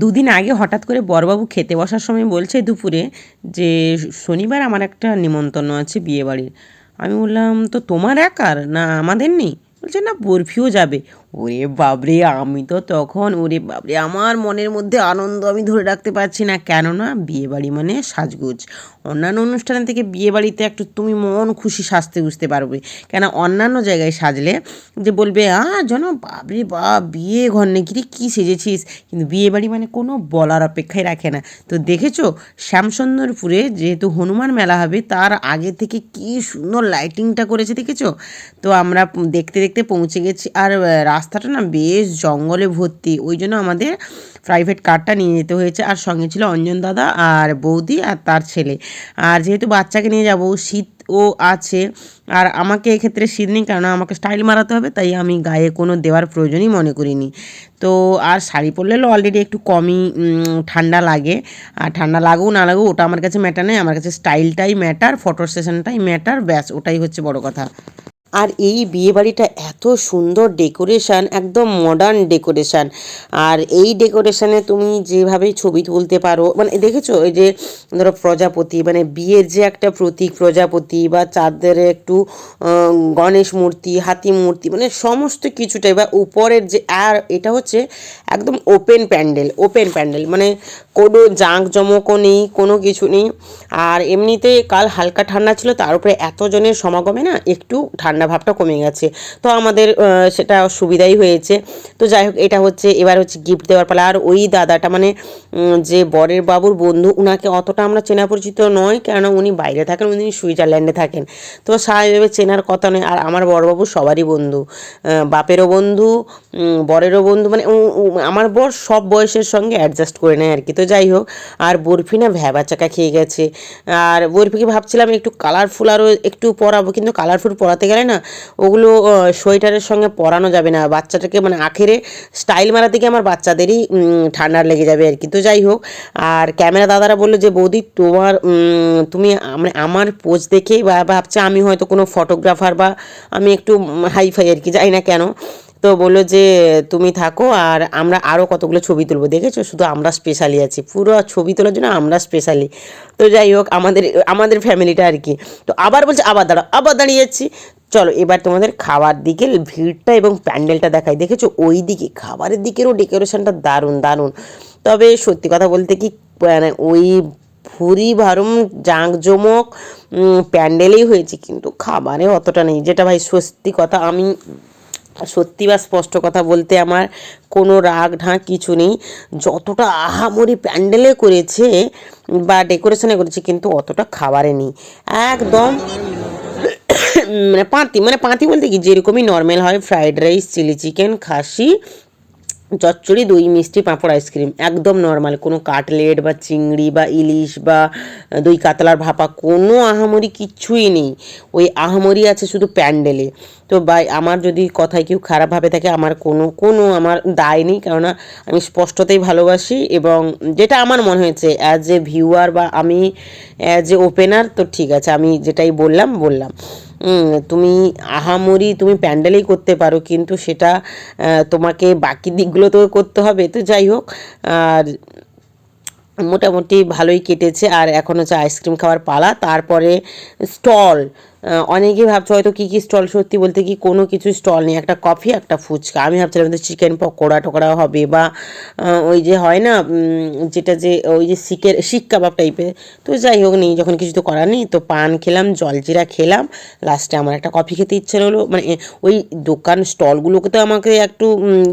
কয়েকদিন আগে হঠাৎ করে বরবাবু খেতে বসার সময় বলছে দুপুরে যে, শনিবার আমার একটা নিমন্ত্রণ আছে বিয়েবাড়ির। আমি বললাম, তো তোমার একার? না, আমাদের নেই? বলছে, না বরফিও যাবে। ওরে বাবরে আমি তো তখন, ওরে বাবরে আমার মনের মধ্যে আনন্দ আমি ধরে রাখতে পারছি না। কেননা, বিয়েবাড়ি মানে সাজগোজ। অন্যান্য অনুষ্ঠান থেকে বিয়েবাড়িতে একটু তুমি মন খুশি সাজতে বুঝতে পারবে। কেন অন্যান্য জায়গায় সাজলে যে বলবে, আ যেন বাবরে বাপ, বিয়ে ঘর নাকি রে, কী সেজেছিস? কিন্তু বিয়েবাড়ি মানে কোনো বলার অপেক্ষায় রাখে না। তো দেখেছ, শ্যামসুন্দরপুরে যেহেতু হনুমান মেলা হবে, তার আগে থেকে কি সুন্দর লাইটিংটা করেছে, দেখেছ? তো আমরা দেখতে দেখতে পৌঁছে গেছি। আর রাস্তাটা না বেশ জঙ্গলে ভর্তি। ওই জন্য আমাদের প্রাইভেট কারটা নিয়ে যেতে হয়েছে। আর সঙ্গে ছিল অঞ্জন দাদা আর বৌদি আর তার ছেলে। আর যেহেতু বাচ্চাকে নিয়ে যাব, শীত ও আছে। আর আমাকে এক্ষেত্রে শীত নেই কারণ আমাকে স্টাইল মারাতে হবে, তাই আমি গায়ে কোনো দেওয়ার প্রয়োজনই মনে করিনি। তো, আর শাড়ি পরলে অলরেডি একটু কমই ঠান্ডা লাগে। আর ঠান্ডা লাগুক, না লাগুক, ওটা আমার কাছে ম্যাটার নেই। আমার কাছে স্টাইলটাই ম্যাটার ফটো সেশনটাই ম্যাটার ব্যাস, ওটাই হচ্ছে বড় কথা। আর এই বিয়েবাড়িটা এত সুন্দর ডেকোরেশন, একদম মডার্ন ডেকোরেশন। আর এই ডেকোরেশনে তুমি যেভাবে ছবি তুলতে পারো মানে দেখেছ এই যে ধরো প্রজাপতি মানে বিয়ের যে একটা প্রতীক প্রজাপতি বা চাঁদের একটু গণেশ মূর্তি, হাতি মূর্তি মানে সমস্ত কিছুটাই বা উপরের যে, আর এটা হচ্ছে একদম ওপেন প্যান্ডেল ওপেন প্যান্ডেল মানে কোনো জাঁক জমকও নেই, কোনো কিছু নেই। আর এমনিতে কাল হালকা ঠান্ডা ছিল, তার উপরে এতজনের সমাগমে না একটু ঠান্ডা ভাবটা কমে গেছে। তো আমাদের সেটা সুবিধাই হয়েছে। তো যাই হোক, এটা হচ্ছে, এবার হচ্ছে গিফট দেওয়ার পালা। আর ওই দাদাটা মানে যে বরের বাবুর বন্ধু, উনাকে অতটা আমরা চেনা পরিচিত নয়, কেননা উনি বাইরে থাকেন, উনি সুইজারল্যান্ডে থাকেন। তো স্বাভাবিকভাবে চেনার কথা নয়। আর আমার বড়বাবু সবারই বন্ধু। বাপেরও বন্ধু বরেরও বন্ধু মানে আমার বর সব বয়সের সঙ্গে অ্যাডজাস্ট করে নেয় আর কি। তো যাই হোক, আর বরফি না ভ্যাবা চাকা খেয়ে গেছে। আর বরফিকে ভাবছিলাম একটু কালারফুল আরও একটু পরাবো, কিন্তু কালারফুল পরাতে গেলে না ওগুলো সোয়েটারের সঙ্গে পরানো যাবে না। বাচ্চাটাকে মানে আখেরে স্টাইল মারা থেকে আমার বাচ্চাদেরই ঠান্ডা লেগে যাবে আর কি। তো যাই হোক, আর ক্যামেরা দাদারা বলল যে, বৌদি, তোমার তুমি মানে আমার পোজ দেখেই বা ভাবছে আমি হয়তো কোনো ফটোগ্রাফার বা আমি একটু হাইফাই আর কি, যাই না কেন? তো বলল যে, তুমি থাকো আর আমরা আরও কতগুলো ছবি তুলবো, দেখেছ? শুধু আমরা স্পেশালি আছি। পুরো ছবি তোলার জন্য আমরা স্পেশালি তো যাই হোক, আমাদের আমাদের ফ্যামিলিটা আর কি। তো আবার বলছে, আবার দাঁড়াও, আবার দাঁড়িয়ে চলো, এবার তোমাদের খাবার দিকে ভিড়টা এবং প্যান্ডেলটা দেখাই। দেখেছ? ওই দিকে খাবারের দিকেরও ডেকোরেশনটা দারুণ দারুণ। তবে সত্যি কথা বলতে কি মানে ওই ভুরি ভারম জাঁকজমক প্যান্ডেলেই হয়েছে, কিন্তু খাবারে অতটা নেই। যেটা ভাই সত্যি কথা, আমি সত্যি বা স্পষ্ট কথা বলতে আমার কোনো রাগ ঢাক কিছু নেই। যতটা আহামরি প্যান্ডেলে করেছে বা ডেকোরেশনে করেছে, কিন্তু অতটা খাবারে নেই। একদম মানে পাঁতি মানে পাঁতি বলতে কি? যেরকমই নর্মাল হয় ফ্রাইড রাইস চিলি চিকেন খাসি, চচ্চড়ি, দই, মিষ্টি, পাঁপড় আইসক্রিম একদম নর্মাল কোনো কাটলেট বা চিংড়ি বা ইলিশ বা দই, কাতলার ভাপা, কোনো আহামরি কিচ্ছুই নেই। ওই আহামরি আছে শুধু প্যান্ডেলে। তো বা আমার যদি কথায় কেউ খারাপভাবে থাকে, আমার কোনো কোনো আমার দায় নেই। কেননা, আমি স্পষ্টতেই ভালোবাসি এবং যেটা আমার মনে হয়েছে অ্যাজ এ ভিউয়ার বা আমি অ্যাজ এ ওপেনার তো ঠিক আছে, আমি যেটাই বললাম বললাম। তুমি আহামরি তুমি প্যান্ডেলেই করতে পারো, কিন্তু সেটা তোমাকে বাকি দিকগুলো তো করতে হবে, তো যাই হোক, আর মোটামুটি ভালোই কেটেছে, আর এখন হচ্ছে আইসক্রিম খাওয়ার পালা, তারপরে স্টল অনেকে ভাবছে হয়তো কী কী স্টল সত্যি বলতে কি কোনো কিছু স্টল নেই, একটা কফি, একটা ফুচকা। আমি ভাবছিলাম তো চিকেন পকোড়া টকোড়া হবে বা ওই যে হয় না যেটা যে ওই যে শিকের, শিক কাবাব টাইপের তো যাই হোক, নেই, যখন কিছু তো করার নেই, তো পান খেলাম জলজিরা খেলাম। লাস্টে আমার একটা কফি খেতে ইচ্ছে হলো। মানে ওই দোকান স্টলগুলোকে তো আমাকে একটু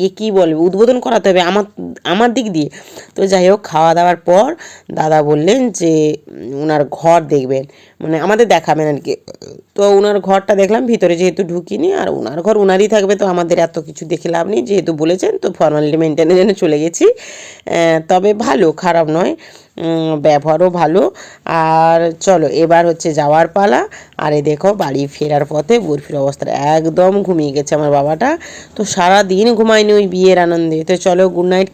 ইয়ে কী বলবে, উদ্বোধন করাতে হবে আমার আমার দিক দিয়ে। তো যাই হোক, খাওয়া দাওয়ার পর দাদা বললেন যে ওনার ঘর দেখবেন। মানে আমাদের দেখাবেন আর কি। তো ওনার ঘরটা দেখলাম, ভিতরে যেহেতু ঢুকিনি আর ওনার ঘর ওনারই থাকবে, তো আমাদের এত কিছু দেখে লাভ নেই, যেহেতু বলেছেন, তো ফর্মালিটি মেনটেনের জন্য চলে গেছি। তবে ভালো, খারাপ নয় ব্যবহারও ভালো। আর চলো, এবার হচ্ছে যাওয়ার পালা। আরে দেখো, বাড়ি ফেরার পথে বরফির অবস্থা, একদম ঘুমিয়ে গেছে আমার বাবাটা। তো সারা দিন ঘুমায়নি ওই বিয়ের আনন্দে। তো চলো গুড নাইট